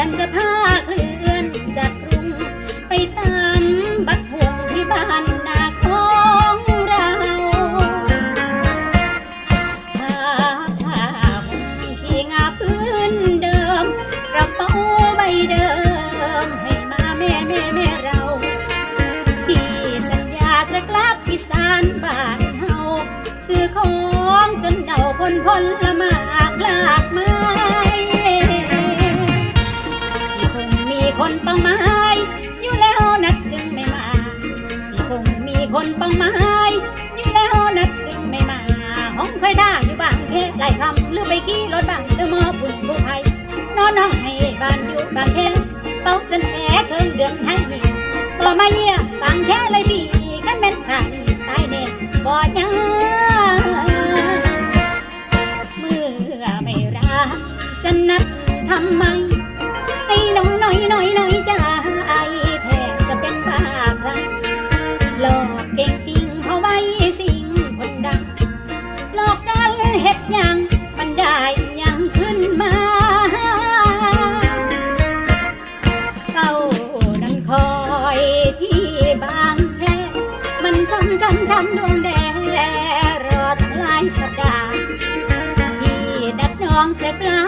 อนจะพาเคลื่อนจากกรุง ไปตามบักพวงที่บ้านนาของเราผ้าผ้าห่มที่งาพื้นเดิมกระเป๋าใบเดิม ให้มาแม่แม่แม่เราพี่สัญญาจะกลับอีสานบ้านเฮาซื้อของจนเดาพลพล คนป้าหมายอยู่แล้วนัดจึงไม่มาพี่คงมีคนป้าหมายอยู่แล้วนัดจึงไม่มา ห้องไฟท่าอยู่บางแค่ไล่คำหรือไปขี่รถบังเดือมอบุญบุไทยนอนน้องให้บ้านอยู่บางแค่เป้าจนแพ้เครื่องเดืองให้ยิงบ่มาเยี่ยบางแค่เลยพี่กันแม่นตายตายแน่บ่ยังเมื่อไม่รักจะนัดทำไม จำจำดวงแดรอทั้งหลายสัปดาห์พี่นัดน้องจะกลับ